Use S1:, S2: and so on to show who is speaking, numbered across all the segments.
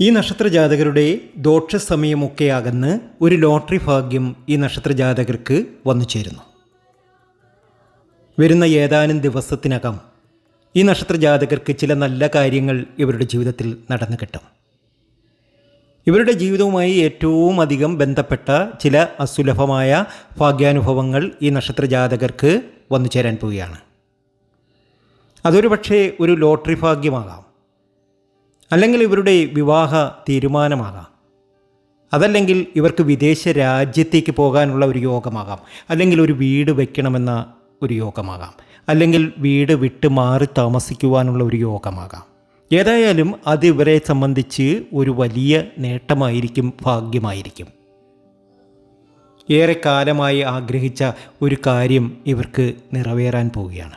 S1: ഈ നക്ഷത്രജാതകരുടെ ദോഷസമയമൊക്കെ അകന്ന് ഒരു ലോട്ടറി ഭാഗ്യം ഈ നക്ഷത്രജാതകർക്ക് വന്നു ചേരുന്നു. വരുന്ന ഏതാനും ദിവസത്തിനകം ഈ നക്ഷത്രജാതകർക്ക് ചില നല്ല കാര്യങ്ങൾ ഇവരുടെ ജീവിതത്തിൽ നടന്നു കിട്ടും. ഇവരുടെ ജീവിതവുമായി ഏറ്റവും അധികം ബന്ധപ്പെട്ട ചില അസുലഭമായ ഭാഗ്യാനുഭവങ്ങൾ ഈ നക്ഷത്രജാതകർക്ക് വന്നു ചേരാൻ പോവുകയാണ്. അതൊരു പക്ഷേ ഒരു ലോട്ടറി ഭാഗ്യമാകാം. അല്ലെങ്കിൽ ഇവരുടെ വിവാഹ തീരുമാനമാകാം. അതല്ലെങ്കിൽ ഇവർക്ക് വിദേശ രാജ്യത്തേക്ക് പോകാനുള്ള ഒരു യോഗമാകാം. അല്ലെങ്കിൽ ഒരു വീട് വയ്ക്കണമെന്ന ഒരു യോഗമാകാം. അല്ലെങ്കിൽ വീട് വിട്ട് മാറി താമസിക്കുവാനുള്ള ഒരു യോഗമാകാം. ഏതായാലും അത് ഇവരെ സംബന്ധിച്ച് ഒരു വലിയ നേട്ടമായിരിക്കും ഭാഗ്യമായിരിക്കും. ഏറെക്കാലമായി ആഗ്രഹിച്ച ഒരു കാര്യം ഇവർക്ക് നിറവേറാൻ പോവുകയാണ്.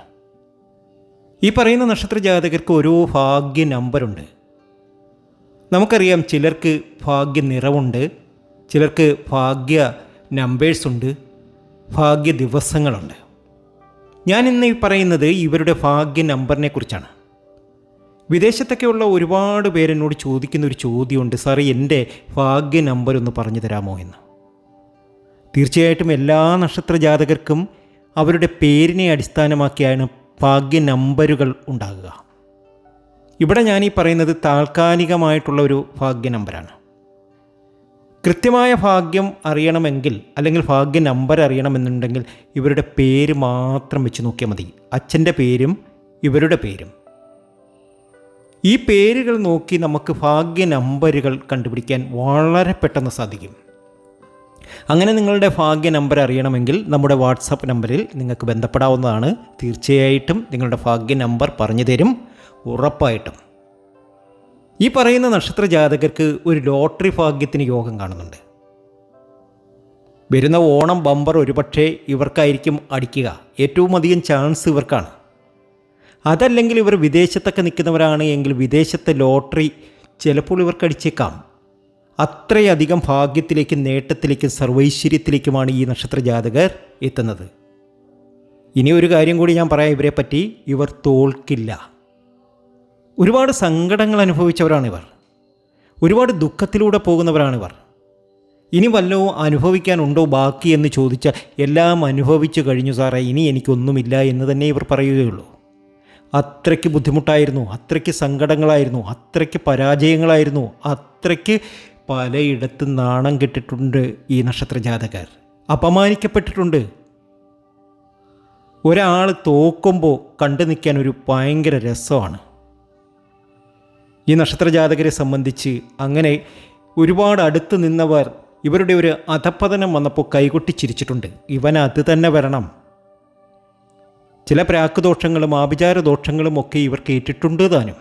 S1: ഈ പറയുന്ന നക്ഷത്ര ജാതകർക്ക് ഓരോ ഭാഗ്യ നമ്പറുണ്ട്. നമുക്കറിയാം ചിലർക്ക് ഭാഗ്യ നിറവുണ്ട് ചിലർക്ക് ഭാഗ്യ നമ്പേഴ്സ് ഉണ്ട് ഭാഗ്യ ദിവസങ്ങളുണ്ട്. ഞാൻ ഇന്ന് പറയുന്നത് ഇവരുടെ ഭാഗ്യ നമ്പറിനെ കുറിച്ചാണ്. വിദേശത്തൊക്കെയുള്ള ഒരുപാട് പേരെന്നോട് ചോദിക്കുന്ന ഒരു ചോദ്യമുണ്ട് സാറേ എന്റെ ഭാഗ്യ നമ്പർ ഒന്ന് പറഞ്ഞു തരാമോ? എന്ന്. തീർച്ചയായിട്ടും എല്ലാ നക്ഷത്ര ജാതകർക്കും അവരുടെ പേരിനെ അടിസ്ഥാനമാക്കിയാണ് ഭാഗ്യ നമ്പറുകൾ ഉണ്ടാകുക. ഇവിടെ ഞാൻ ഈ പറയുന്നത് താൽക്കാലികമായിട്ടുള്ള ഒരു ഭാഗ്യ നമ്പറാണ്. കൃത്യമായ ഭാഗ്യം അറിയണമെങ്കിൽ അല്ലെങ്കിൽ ഭാഗ്യ നമ്പർ അറിയണമെന്നുണ്ടെങ്കിൽ ഇവരുടെ പേര് മാത്രം വെച്ച് നോക്കിയാൽ മതി. അച്ഛന്റെ പേരും ഇവരുടെ പേരും. ഈ പേരുകൾ നോക്കി നമുക്ക് ഭാഗ്യ നമ്പറുകൾ കണ്ടുപിടിക്കാൻ വളരെ പെട്ടെന്ന് സാധിക്കും. അങ്ങനെ നിങ്ങളുടെ ഭാഗ്യ നമ്പർ അറിയണമെങ്കിൽ നമ്മുടെ വാട്സപ്പ് നമ്പറിൽ നിങ്ങൾക്ക് ബന്ധപ്പെടാവുന്നതാണ്. തീർച്ചയായിട്ടും നിങ്ങളുടെ ഭാഗ്യ നമ്പർ പറഞ്ഞു തരും. ഉറപ്പായിട്ടും. ഈ പറയുന്ന നക്ഷത്ര ജാതകർക്ക് ഒരു ലോട്ടറി ഭാഗ്യത്തിന് യോഗം കാണുന്നുണ്ട്. വരുന്ന ഓണം ബമ്പർ ഒരുപക്ഷെ ഇവർക്കായിരിക്കും അടിക്കുക. ഏറ്റവും അധികം ചാൻസ് ഇവർക്കാണ്. അതല്ലെങ്കിൽ ഇവർ വിദേശത്തൊക്കെ നിൽക്കുന്നവരാണ് എങ്കിൽ വിദേശത്തെ ലോട്ടറി ചിലപ്പോൾ ഇവർക്ക് അടിച്ചേക്കാം അത്രയധികം ഭാഗ്യത്തിലേക്കും നേട്ടത്തിലേക്കും സർവൈശ്വര്യത്തിലേക്കുമാണ് ഈ നക്ഷത്ര ജാതകർ എത്തുന്നത്. ഇനി ഒരു കാര്യം കൂടി ഞാൻ പറയാം. ഇവരെ പറ്റി ഇവർ തോൽക്കില്ല. ഒരുപാട് സങ്കടങ്ങൾ അനുഭവിച്ചവരാണിവർ ഒരുപാട് ദുഃഖത്തിലൂടെ പോകുന്നവരാണിവർ ഇനി വല്ലതും അനുഭവിക്കാനുണ്ടോ ബാക്കി എന്ന് ചോദിച്ചാൽ എല്ലാം അനുഭവിച്ചു കഴിഞ്ഞു സാറേ ഇനി എനിക്കൊന്നുമില്ല എന്ന് തന്നെ ഇവർ പറയുകയുള്ളൂ. അത്രയ്ക്ക് ബുദ്ധിമുട്ടായിരുന്നു അത്രയ്ക്ക് സങ്കടങ്ങളായിരുന്നു അത്രയ്ക്ക് പരാജയങ്ങളായിരുന്നു അത്രയ്ക്ക് പലയിടത്ത് നാണം കെട്ടിട്ടുണ്ട് ഈ നക്ഷത്ര ജാതകർ അപമാനിക്കപ്പെട്ടിട്ടുണ്ട്. ഒരാൾ തോക്കുമ്പോൾ കണ്ടു നിൽക്കാൻ ഒരു ഭയങ്കര രസമാണ്. ഈ നക്ഷത്രജാതകരെ സംബന്ധിച്ച് അങ്ങനെ ഒരുപാട് അടുത്ത് നിന്നവർ ഇവരുടെ ഒരു അധപ്പതനം വന്നപ്പോൾ കൈകൊട്ടി ചിരിച്ചിട്ടുണ്ട് ഇവൻ അത് തന്നെ വരണം. ചില പ്രാക്കുദോഷങ്ങളും ആഭിചാര ദോഷങ്ങളും ഒക്കെ ഇവർ കേട്ടിട്ടുണ്ട് താനും.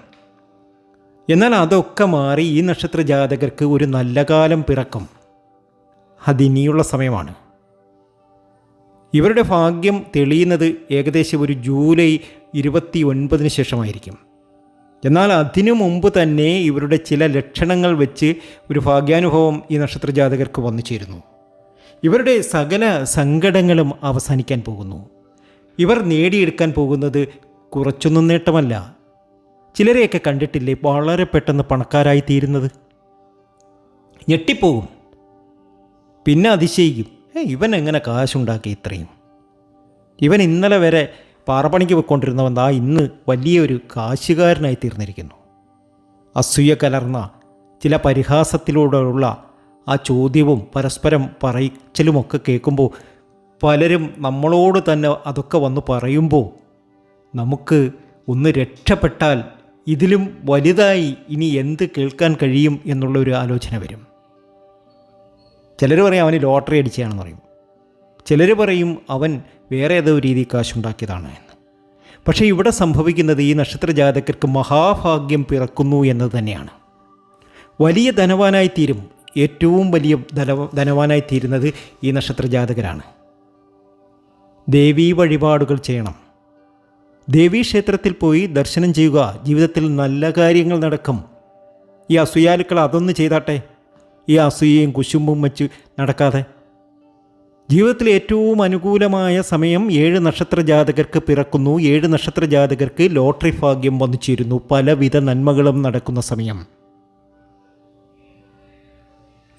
S1: എന്നാൽ അതൊക്കെ മാറി ഈ നക്ഷത്ര ജാതകർക്ക് ഒരു നല്ല കാലം പിറക്കും. അതിനിയുള്ള സമയമാണ്. ഇവരുടെ ഭാഗ്യം തെളിയുന്നത് ഏകദേശം ഒരു ജൂലൈ ഇരുപത്തി ഒൻപതിന് ശേഷമായിരിക്കും. എന്നാൽ അതിനു മുമ്പ് തന്നെ ഇവരുടെ ചില ലക്ഷണങ്ങൾ വെച്ച് ഒരു ഭാഗ്യാനുഭവം ഈ നക്ഷത്ര ജാതകർക്ക് വന്നു ചേരുന്നു. ഇവരുടെ സകല സങ്കടങ്ങളും അവസാനിക്കാൻ പോകുന്നു. ഇവർ നേടിയെടുക്കാൻ പോകുന്നത് കുറച്ചൊന്നും നേട്ടമല്ല. ചിലരെയൊക്കെ കണ്ടിട്ടില്ലേ വളരെ പെട്ടെന്ന് പണക്കാരായി തീരുന്നത്? ഞെട്ടിപ്പോകും പിന്നെ അതിശയിക്കും. ഇവൻ എങ്ങനെ കാശുണ്ടാക്കി ഇത്രയും? ഇവൻ ഇന്നലെ വരെ പാറപ്പണിക്ക് പോയിക്കൊണ്ടിരുന്നവൻ ദാ ഇന്ന് വലിയൊരു കാശുകാരനായി തീർന്നിരിക്കുന്നു. അസൂയ കലർന്ന ചില പരിഹാസത്തിലൂടെയുള്ള ആ ചോദ്യവും പരസ്പരം പറയിച്ചലുമൊക്കെ കേൾക്കുമ്പോൾ പലരും നമ്മളോട് തന്നെ അതൊക്കെ വന്ന് പറയുമ്പോൾ നമുക്ക് ഒന്ന് രക്ഷപ്പെട്ടാൽ ഇതിലും വലുതായി ഇനി എന്ത് കേൾക്കാൻ കഴിയും എന്നുള്ളൊരു ആലോചന വരും. ചിലർ പറയും അവന് ലോട്ടറി അടിച്ചതാണെന്ന് പറയും. ചിലർ പറയും അവൻ വേറെ ഏതോ രീതി കാശുണ്ടാക്കിയതാണ് എന്ന്. പക്ഷേ ഇവിടെ സംഭവിക്കുന്നത് ഈ നക്ഷത്ര ജാതകർക്ക് മഹാഭാഗ്യം പിറക്കുന്നു എന്നത് തന്നെയാണ്. വലിയ ധനവാനായി തീരും ഏറ്റവും വലിയ ധനവ ധനവാനായി തീരുന്നത് ഈ നക്ഷത്ര ജാതകരാണ് ദേവീ വഴിപാടുകൾ ചെയ്യണം. ദേവീ ക്ഷേത്രത്തിൽ പോയി ദർശനം ചെയ്യുക ജീവിതത്തിൽ നല്ല കാര്യങ്ങൾ നടക്കും. ഈ അസൂയാലുക്കൾ അതൊന്ന് ചെയ്താട്ടെ. ഈ അസൂയയും കുശുമ്പും വെച്ച് നടക്കാതെ. ജീവിതത്തിൽ ഏറ്റവും അനുകൂലമായ സമയം ഏഴ് നക്ഷത്ര ജാതകർക്ക് പിറക്കുന്നു. ഏഴ് നക്ഷത്ര ജാതകർക്ക് ലോട്ടറി ഭാഗ്യം വന്നു ചേരുന്നു പലവിധ നന്മകളും നടക്കുന്ന സമയം.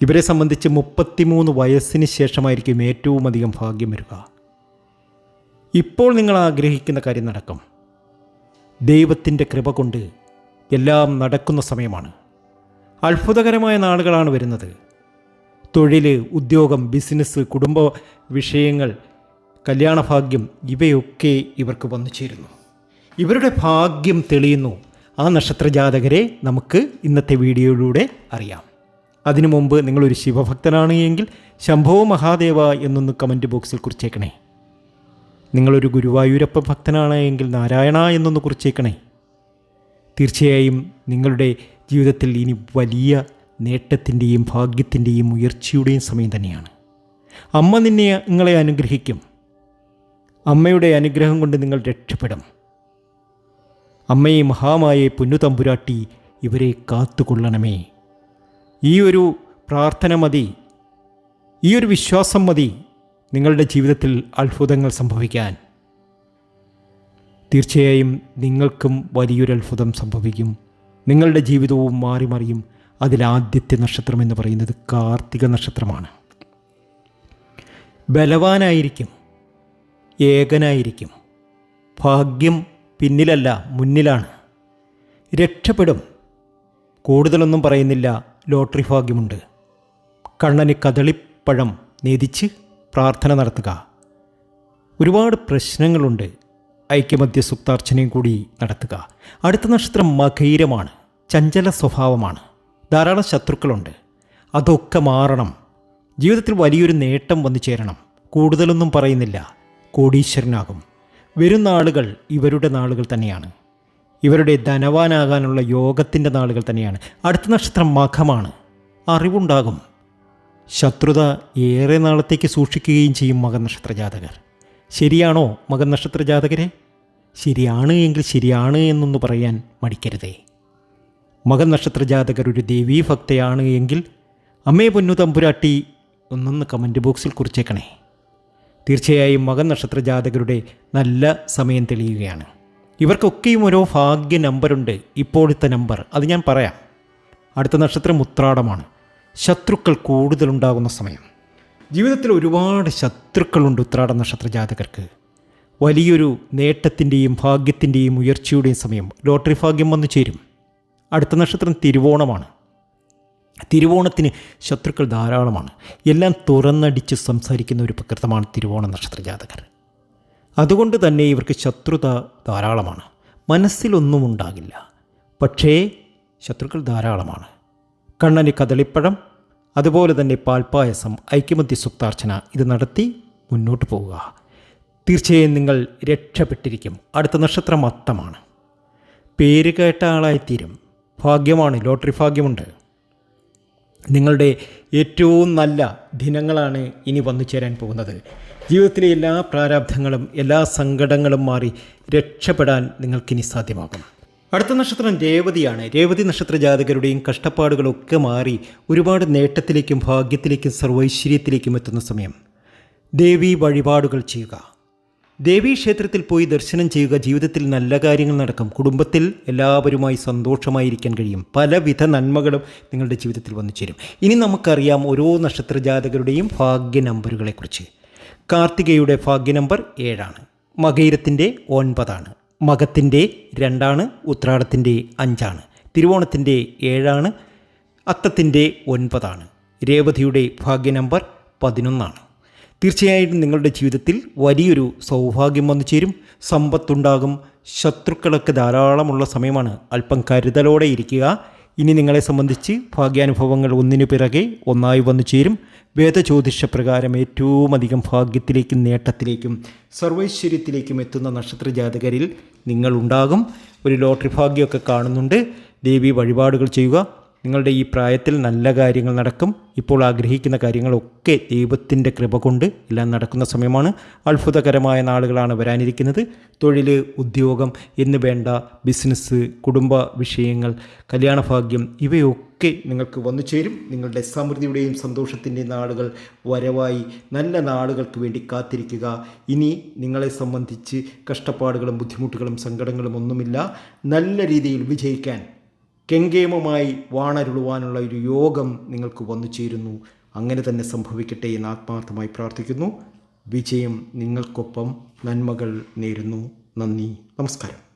S1: ഇവരെ സംബന്ധിച്ച് മുപ്പത്തിമൂന്ന് വയസ്സിന് ശേഷമായിരിക്കും ഏറ്റവും അധികം ഭാഗ്യം വരിക. ഇപ്പോൾ നിങ്ങൾ ആഗ്രഹിക്കുന്ന കാര്യം നടക്കും. ദൈവത്തിന്റെ കൃപ കൊണ്ട് എല്ലാം നടക്കുന്ന സമയമാണ്. അത്ഭുതകരമായ നാളുകളാണ് വരുന്നത്. തൊഴിൽ ഉദ്യോഗം ബിസിനസ് കുടുംബ വിഷയങ്ങൾ കല്യാണഭാഗ്യം ഇവയൊക്കെ ഇവർക്ക് വന്നു ചേരുന്നു. ഇവരുടെ ഭാഗ്യം തെളിയുന്നു. ആ നക്ഷത്ര ജാതകരെ നമുക്ക് ഇന്നത്തെ വീഡിയോയിലൂടെ അറിയാം. അതിനു മുമ്പ് നിങ്ങളൊരു ശിവഭക്തനാണ് എങ്കിൽ ശംഭോ മഹാദേവ എന്നൊന്ന് കമന്റ് ബോക്സിൽ കുറിച്ചേക്കണേ. നിങ്ങളൊരു ഗുരുവായൂരപ്പ ഭക്തനാണ് എങ്കിൽ നാരായണ എന്നൊന്ന് കുറിച്ചേക്കണേ. തീർച്ചയായും നിങ്ങളുടെ ജീവിതത്തിൽ ഇനി വലിയ നേട്ടത്തിന്റെയും ഭാഗ്യത്തിന്റെയും ഉയർച്ചയുടെയും സമയം തന്നെയാണ്. അമ്മ നിന്നെ നിങ്ങളെ അനുഗ്രഹിക്കും. അമ്മയുടെ അനുഗ്രഹം കൊണ്ട് നിങ്ങൾ രക്ഷപ്പെടും. അമ്മയെ മഹാമായെ പൊന്നുതമ്പുരാട്ടി ഇവരെ കാത്തുകൊള്ളണമേ. ഈ ഒരു പ്രാർത്ഥന മതി. ഈ ഒരു വിശ്വാസം മതി നിങ്ങളുടെ ജീവിതത്തിൽ അത്ഭുതങ്ങൾ സംഭവിക്കാൻ. തീർച്ചയായും നിങ്ങൾക്കും വലിയൊരു അത്ഭുതം സംഭവിക്കും. നിങ്ങളുടെ ജീവിതവും മാറി മറിയും അതിലാദ്യത്തെ നക്ഷത്രം എന്ന് പറയുന്നത് കാർത്തിക നക്ഷത്രമാണ്. ബലവാനായിരിക്കും ഏകനായിരിക്കും ഭാഗ്യം പിന്നിലല്ല മുന്നിലാണ്. രക്ഷപ്പെടും കൂടുതലൊന്നും പറയുന്നില്ല ലോട്ടറി ഭാഗ്യമുണ്ട്. കണ്ണന് കദളിപ്പഴം നേതിച്ച് പ്രാർത്ഥന നടത്തുക. ഒരുപാട് പ്രശ്നങ്ങളുണ്ട് ഐക്യമധ്യ സുക്താർച്ചനയും കൂടി നടത്തുക. അടുത്ത നക്ഷത്രം മകൈരമാണ് ചഞ്ചല സ്വഭാവമാണ്. ധാരാളം ശത്രുക്കളുണ്ട്. അതൊക്കെ മാറണം. ജീവിതത്തിൽ വലിയൊരു നേട്ടം വന്നു ചേരണം. കൂടുതലൊന്നും പറയുന്നില്ല. കോടീശ്വരനാകും. വരുന്ന ആളുകൾ ഇവരുടെ നാളുകൾ തന്നെയാണ്. ഇവരുടെ ധനവാനാകാനുള്ള യോഗത്തിന്റെ നാളുകൾ തന്നെയാണ്. അടുത്ത നക്ഷത്രം മഖമാണ്. അറിവുണ്ടാകും. ശത്രുത ഏറെ നാളത്തേക്ക് സൂക്ഷിക്കുകയും ചെയ്യും മകനക്ഷത്ര ജാതകർ. ശരിയാണോ മകനക്ഷത്ര ജാതകരെ? ശരിയാണ് എങ്കിൽ ശരിയാണ് എന്നൊന്ന് പറയാൻ മടിക്കരുതേ. മകനക്ഷത്ര ജാതകർ ഒരു ദേവീ ഭക്തയാണ് എങ്കിൽ അമ്മേ പൊന്നു തമ്പുരാട്ടി ഒന്നൊന്ന് കമന്റ് ബോക്സിൽ കുറിച്ചേക്കണേ. തീർച്ചയായും മകനക്ഷത്ര ജാതകരുടെ നല്ല സമയം തെളിയുകയാണ്. ഇവർക്കൊക്കെയും ഓരോ ഭാഗ്യ നമ്പറുണ്ട് ഇപ്പോഴത്തെ നമ്പർ അത് ഞാൻ പറയാം. അടുത്ത നക്ഷത്രം ഉത്രാടമാണ്. ശത്രുക്കൾ കൂടുതലുണ്ടാകുന്ന സമയം. ജീവിതത്തിൽ ഒരുപാട് ശത്രുക്കളുണ്ട് ഉത്രാട നക്ഷത്ര ജാതകർക്ക് വലിയൊരു നേട്ടത്തിന്റെയും ഭാഗ്യത്തിന്റെയും ഉയർച്ചയുടെയും സമയം ലോട്ടറി ഭാഗ്യം വന്നു ചേരും. അടുത്ത നക്ഷത്രം തിരുവോണമാണ്. തിരുവോണത്തിന് ശത്രുക്കൾ ധാരാളമാണ്. എല്ലാം തുറന്നടിച്ച് സംസാരിക്കുന്ന ഒരു പ്രകൃതമാണ് തിരുവോണ നക്ഷത്ര ജാതകർ അതുകൊണ്ട് തന്നെ ഇവർക്ക് ശത്രുത ധാരാളമാണ്. മനസ്സിലൊന്നും ഉണ്ടാകില്ല. പക്ഷേ ശത്രുക്കൾ ധാരാളമാണ്. കണ്ണന് കദളിപ്പഴം അതുപോലെ തന്നെ പാൽപ്പായസം ഐക്യമത്യ സുക്താർച്ചന ഇത് നടത്തി മുന്നോട്ട് പോവുക. തീർച്ചയായും നിങ്ങൾ രക്ഷപ്പെട്ടിരിക്കും. അടുത്ത നക്ഷത്രം അത്തമാണ്. പേര് കേട്ട ആളായിത്തീരും. ഭാഗ്യമാണ് ലോട്ടറി ഭാഗ്യമുണ്ട്. നിങ്ങളുടെ ഏറ്റവും നല്ല ദിനങ്ങളാണ് ഇനി വന്നു ചേരാൻ പോകുന്നത്. ജീവിതത്തിലെ എല്ലാ പ്രാരാബ്ധങ്ങളും എല്ലാ സങ്കടങ്ങളും മാറി രക്ഷപ്പെടാൻ നിങ്ങൾക്കിനി സാധ്യമാകും. അടുത്ത നക്ഷത്രം രേവതിയാണ്. രേവതി നക്ഷത്ര ജാതകരുടെയും കഷ്ടപ്പാടുകളൊക്കെ മാറി ഒരുപാട് നേട്ടത്തിലേക്കും ഭാഗ്യത്തിലേക്കും സർവൈശ്വര്യത്തിലേക്കും എത്തുന്ന സമയം. ദേവി വഴിപാടുകൾ ചെയ്യുക. ദേവീ ക്ഷേത്രത്തിൽ പോയി ദർശനം ചെയ്യുക ജീവിതത്തിൽ നല്ല കാര്യങ്ങൾ നടക്കും. കുടുംബത്തിൽ എല്ലാവരുമായി സന്തോഷമായിരിക്കാൻ കഴിയും. പലവിധ നന്മകളും നിങ്ങളുടെ ജീവിതത്തിൽ വന്നു ചേരും. ഇനി നമുക്കറിയാം ഓരോ നക്ഷത്ര ജാതകരുടെയും ഭാഗ്യ നമ്പറുകളെക്കുറിച്ച്. കാർത്തികയുടെ ഭാഗ്യ നമ്പർ ഏഴാണ്. മകയിരത്തിന്റെ ഒൻപതാണ്. മകത്തിന്റെ രണ്ടാണ്. ഉത്രാടത്തിന്റെ അഞ്ചാണ്. തിരുവോണത്തിന്റെ ഏഴാണ്. അത്തത്തിന്റെ ഒൻപതാണ്. രേവതിയുടെ ഭാഗ്യ നമ്പർ പതിനൊന്നാണ്. തീർച്ചയായിട്ടും നിങ്ങളുടെ ജീവിതത്തിൽ വലിയൊരു സൗഭാഗ്യം വന്നു ചേരും. സമ്പത്തുണ്ടാകും. ശത്രുക്കളൊക്കെ ധാരാളമുള്ള സമയമാണ് അല്പം കരുതലോടെ ഇരിക്കുക. ഇനി നിങ്ങളെ സംബന്ധിച്ച് ഭാഗ്യാനുഭവങ്ങൾ ഒന്നിനു പിറകെ ഒന്നായി വന്നു ചേരും. വേദജ്യോതിഷ പ്രകാരം ഏറ്റവും അധികം ഭാഗ്യത്തിലേക്കും നേട്ടത്തിലേക്കും സർവൈശ്വര്യത്തിലേക്കും എത്തുന്ന നക്ഷത്ര ജാതകരിൽ നിങ്ങളുണ്ടാകും. ഒരു ലോട്ടറി ഭാഗ്യമൊക്കെ കാണുന്നുണ്ട്. ദേവി വഴിപാടുകൾ ചെയ്യുക. നിങ്ങളുടെ ഈ പ്രായത്തിൽ നല്ല കാര്യങ്ങൾ നടക്കും. ഇപ്പോൾ ആഗ്രഹിക്കുന്ന കാര്യങ്ങളൊക്കെ ദൈവത്തിന്റെ കൃപ കൊണ്ട് എല്ലാം നടക്കുന്ന സമയമാണ്. അത്ഭുതകരമായ നാളുകളാണ് വരാനിരിക്കുന്നത്. തൊഴിൽ ഉദ്യോഗം എന്ന് വേണ്ട ബിസിനസ് കുടുംബ വിഷയങ്ങൾ കല്യാണഭാഗ്യം ഇവയൊക്കെ നിങ്ങൾക്ക് വന്നു ചേരും. നിങ്ങളുടെ സമൃദ്ധിയുടെയും സന്തോഷത്തിന്റെയും നാളുകൾ വരവായി നല്ല നാളുകൾക്ക് വേണ്ടി കാത്തിരിക്കുക. ഇനി നിങ്ങളെ സംബന്ധിച്ച് കഷ്ടപ്പാടുകളും ബുദ്ധിമുട്ടുകളും സങ്കടങ്ങളും ഒന്നുമില്ല. നല്ല രീതിയിൽ വിജയിക്കാൻ കെങ്കേമമായി വാണരുളുവാനുള്ള ഒരു യോഗം നിങ്ങൾക്ക് വന്നു ചേരുന്നു. അങ്ങനെ തന്നെ സംഭവിക്കട്ടെ എന്ന് ആത്മാർത്ഥമായി പ്രാർത്ഥിക്കുന്നു. വിജയം നിങ്ങൾക്കൊപ്പം. നന്മകൾ നേരുന്നു. നന്ദി. നമസ്കാരം.